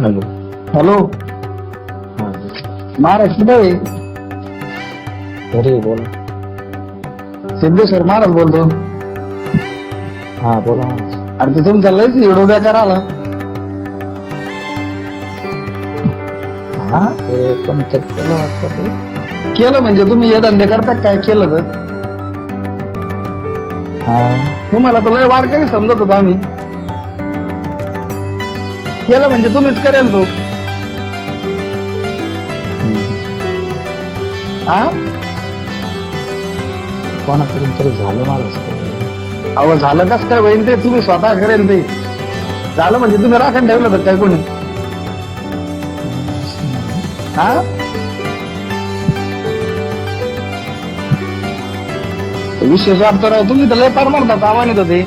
Hello hello. हा महाराज कुठे आहे? आहे, बोला. सिद्धेश्वर महाराज बोलतो. हा बोला अरे ते तुमचा लयच व्हिडिओ बेकार आला. हा ते कोणतरी केलं वाटतं ते. केलं म्हणजे तुम्ही हे धंदे करता काय केलं तर? हा. तुम्हाला तर लय वारकरी समजत होतो आम्ही. केलं म्हणजे तुम्हीच करेल तो. हा कोणाकडून तरी झालं मला. अहो झालं कस काय होईल ते? तुम्ही स्वतः करेल ते. झालं म्हणजे तुम्ही राखण ठेवलं तर काय कोणी? हा विशेष वाटतं राव तुम्ही तर लय पार मारता सामान्य होते.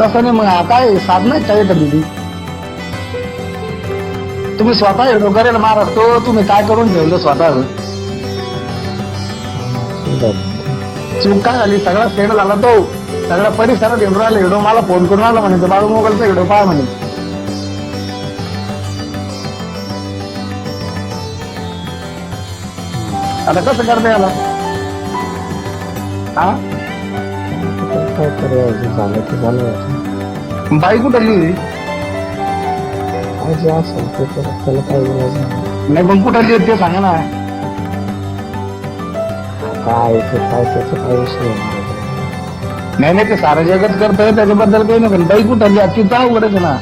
तसं नाही मग आता काय साधन काय दिली तुम्ही स्वतः हेडो मार असतो तुम्ही काय करून ठेवलं स्वतः? चूक काय झाली? सगळा सेड झाला तो. सगळ्या परिसरात एवढं आला हेडो मला फोन करून आला म्हणे बाळू मोगलचा एवढं पाहा म्हणे. आता कसं करता याला? हा? काय करायचं झालं ते झालं आता. बाई कुठं लिहिली काय जे असेल ते तर त्याला काय बोलायचं नाही पण कुठं लिहिली ते सांगा ना काय ते काय त्याचं काय विषय नाही नाही ते सारं जगच करतंय त्याच्याबद्दल काही नाही पण बाई कुठं लिहा तिचा अवघडच ना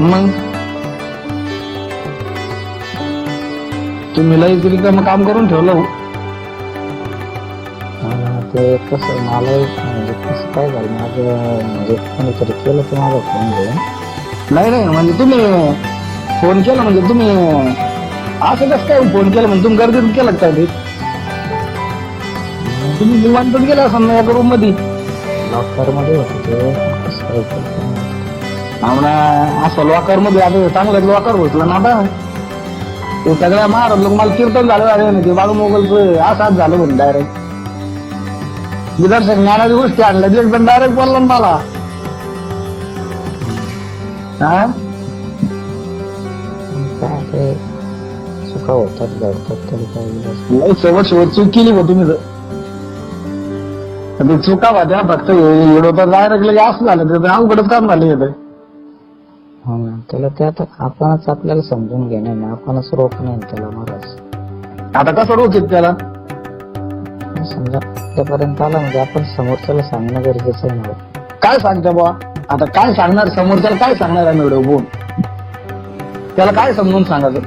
मग तुम्ही लई रिकामं काम करून ठेवलं हो. ते कसं मला म्हणजे कसं काय झालं माझं म्हणजे कोणीतरी केलं ते माझा फोन घेऊन. नाही नाही म्हणजे तुम्ही फोन केला म्हणजे तुम्ही असं कसं काय फोन केला म्हणजे तुम्ही गर्दीत केलं का ते तुम्ही निवांतच गेला असं ना एका रूममध्ये लॉकरमध्ये होते ते कसं काय केलं आम्हाला असं लॉकरमध्ये आता चांगलं लॉकर बसलं ना आता. ते सगळ्या महाराज लोक मला कीर्तन झालं झालं ते बाळू मोगलचं असाच झालं म्हणजे डायरेक्ट विदर्शक ज्ञानाची गोष्टी आणल्या. ते एकदम डायरेक्ट बोलला ना मला. हा? चुका होतात घडतात तरी नाही. लय शेवट शेवट चूक केली बा तुम्ही तर. ते चुका होत्या फक्त एवढं तर डायरेक्ट लगे असं झालं ते अवघडच काम झालं येतं हो ना त्याला ते आता आपणच आपल्याला समजून घेणे ना आपणच रोखणे त्याला महाराज आता कसं रोखीत त्याला? समजा. त्यापर्यंत आला म्हणजे आपण समोरच्याला सांगणं गरजेचं आहे ना काय सांगता बुवा? आता काय सांगणार? समोरच्याला काय सांगणार आहे एवढं बोल त्याला काय समजून सांगायचं?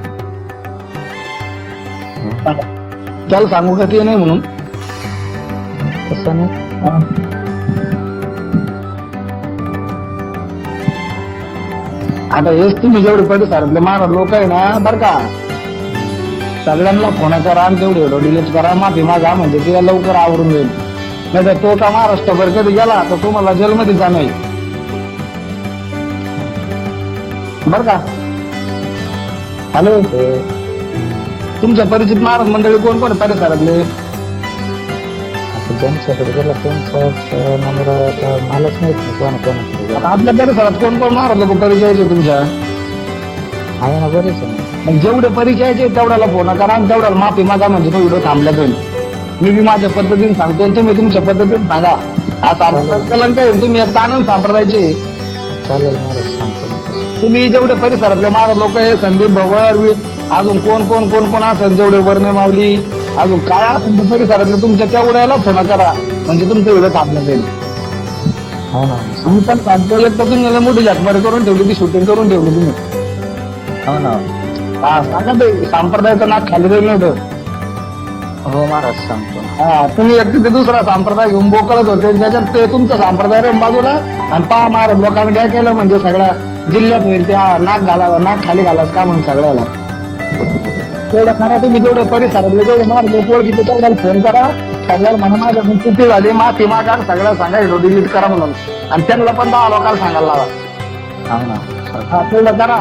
सांगा. त्याला सांगू का ते नाही म्हणून? तसं नाही. आता हेच तुम्ही जेवढे परिसरातले महाराज लोक आहे ना बर का? सगळ्यांना फोन करा आणि तेवढे डिलीट करा माफी मागा म्हणजे तिला लवकर आवरून जाईल नाही तर तो का महाराष्ट्रभर कधी गेला तर तुम्हाला जेलमध्ये जाणार बर का? हॅलो तुमच्या परिचित महाराज मंडळी कोण कोण परिसरातले? आता ज्यांच्याकडे गेला त्यांचा नंबर आता मलाच माहीत नाही कोणा आता आपल्या परिसरात कोण कोण महाराज लोक परिचयाचे तुमच्या? आहे ना बरेच. आहे मग जेवढे परिचयाचे तेवढ्याला फोन करा आणि तेवढ्याला माफी मागा म्हणजे तो व्हिडिओ थांबला जाईल. मी बी माझ्या पद्धतीने सांगतो आणि तुम्ही तुमच्या पद्धतीने सांगा. आता कलंक आहे तुम्ही एक आनंद सांप्रदायचे. चालेल महाराज सांगतो. तुम्ही जेवढे परिसरातले महाराज लोक आहे संदीप भवर अजून कोण कोण कोण कोण असेल जेवढे वर्णे मावली अजून काय असेल परिसरातले तुमच्या तेवढ्याला फोन करा. म्हणजे तुमचं व्हिडिओ थांबला जाईल. हो ना. मी पण सांगतो तुम्ही मोठी झटमारी करून ठेवली ती शूटिंग करून ठेवली तुम्ही. हो ना. सांगा ते संप्रदायाचं नाक खाली जाईल नव्हतं हो महाराज सांगतो. ना हा तुम्ही एक ते दुसरा संप्रदाय घेऊन बोकळत होते. त्याच्यात ते तुमचा संप्रदाय रे बाजूला. आणि पहा महाराज लोकांनी काय केलं म्हणजे सगळ्या जिल्ह्यात होईल. त्या नाक घाला नाक खाली घालाच का म्हणून सगळ्याला. तेवढं करा तुम्ही तेवढं परिसरातले जेवढे महाराज लोक ओळखीचे तेवढ्याला फोन करा. सगळ्याला म्हणा माझ्या चुकी झाली माफी मागा सगळ्या सांगा व्हिडिओ डिलीट करा म्हणून. आणि त्यांना पण दहा लोकांना सांगायला लावा. हो ना. हा तेवढं करा.